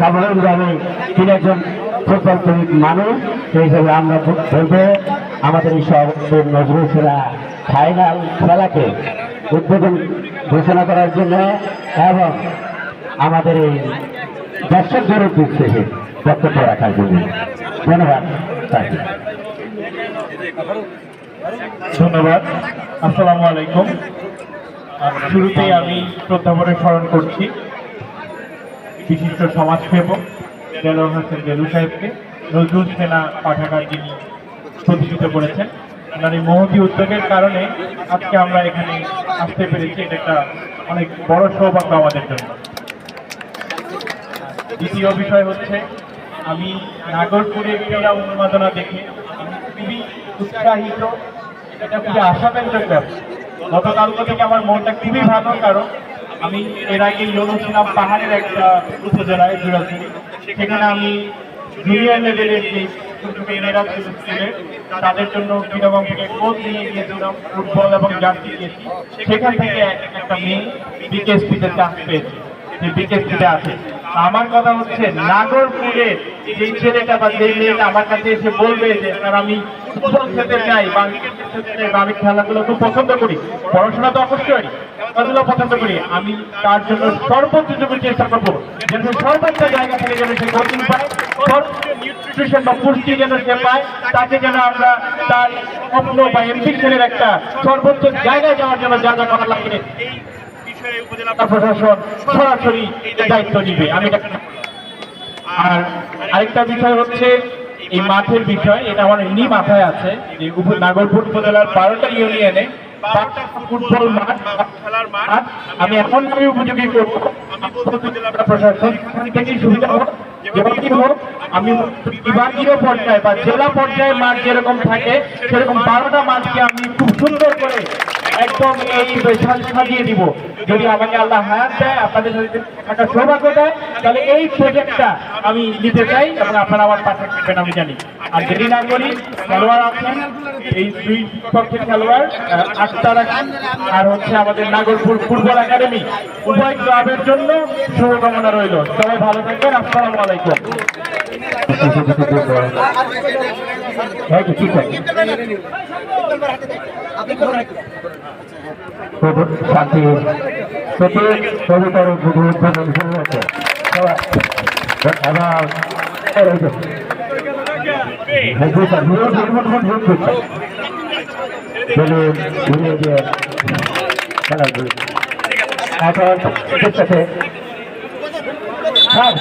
সাধারণভাবে একজন ফুটবল সেই আমরা আমাদের খেলাকে ঘোষণা করার জন্য এবং আমাদের এই দর্শকদের উদ্দেশ্যে বক্তব্য রাখার জন্য। ধন্যবাদ ধন্যবাদ। আসসালামু আলাইকুম। শুরুতেই আমি শ্রদ্ধাভরে স্মরণ করছি। বিশিষ্ট সমাজসেবক দেলোয়ার হোসেন দেলু সাহেবকে নজরুল সেনা পাঠাগার যিনি প্রতিষ্ঠিত করেছেন, ওনার এই মহতি উদ্যোগের কারণে আজকে আমরা এখানে আসতে পেরেছি। এটা একটা অনেক বড় সৌভাগ্য আমাদের জন্য। দ্বিতীয় বিষয় হচ্ছে, আমি নাগরপুরের ক্রীড়া উন্মাদনা দেখে খুবই উৎসাহিত। এটা খুবই আশাব্যঞ্জক ব্যাপার। গতকালকে থেকে আমার মনটা খুবই ভালো, কারণ আমি এর আগে ছিলাম পাহাড়ের একটা উপজেলায় জুড়াচুরি সেখানে আমি জুনিয়র লেভেলের যে ছোট মেয়েরা ছিলেন তাদের জন্য কীরকম থেকে কোচ নিয়ে গিয়েছিলাম ফুটবল এবং জার্সি দিয়েছি সেখান থেকে এক- একটা মেয়ে বিকেএসপিতে চান্স পেয়েছে। যে বিকেএসপিতে আছে। আমার কথা হচ্ছে, নাগরপুরের যে ছেলেটা বা যে মেয়েটা আমার কাছে এসে বলবে যে, স্যার, আমি ফুটবল খেলতে চাই বা আমি খেলাধুলো খুব পছন্দ করি, পড়াশোনা তো অবশ্যই খেলাধুলো পছন্দ করি, আমি তার জন্য সর্বোচ্চ যোগ্য চেষ্টা করব, যেন সর্বোচ্চ জায়গা থেকে যেন সে কোচিং পায় নিউট্রিশন বা পুষ্টি যেন সে পায়, তাকে যেন আমরা তার স্বপ্ন বা এমবিশনের একটা সর্বোচ্চ জায়গায় যাওয়ার জন্য যা যা করা লাগে এই বিষয়ে উপজেলা প্রশাসন সরাসরি দায়িত্ব নিবে। আমি আর আরেকটা বিষয় হচ্ছে এই মাঠের বিষয় এটা আমার এমনি মাথায় আছে যে নাগরপুর উপজেলার বারোটা ইউনিয়নে ফুটবল মাঠ খেলার মাঠ আমি এখন আমি উপযোগী করব। আমি প্রশাসন থেকে সুবিধা হোক যেভাবেই হোক আমি বিভাগীয় পর্যায়ে বা জেলা পর্যায়ে মাঠ যেরকম থাকে সেরকম বারোটা মাঠকে আমি খুব সুন্দর করে একদম এই সাজ- সাজিয়ে দিব। যদি আমাকে আল্লাহ হায়াত দেয়, আপনাদের সাথে একটা সৌভাগ্য দেয়, তাহলে এই প্রজেক্টটা আমি নিতে চাই এবং আপনারা আমার পাশে থাকবেন আমি জানি। আর যদি না করি, খেলোয়াড় আছেন, এই দুই পক্ষের খেলোয়াড় আক্তার আর হচ্ছে আমাদের নাগরপুর ফুটবল একাডেমি। উভয় ক্লাবের জন্য শুভকামনা রইল। সবাই ভালো থাকবেন, আসসালামু আলাইকুম। ঠিক আছে শান্তি প্রতি কবিতার উদ্বোধন শুরু হয়েছে হ্যাঁ,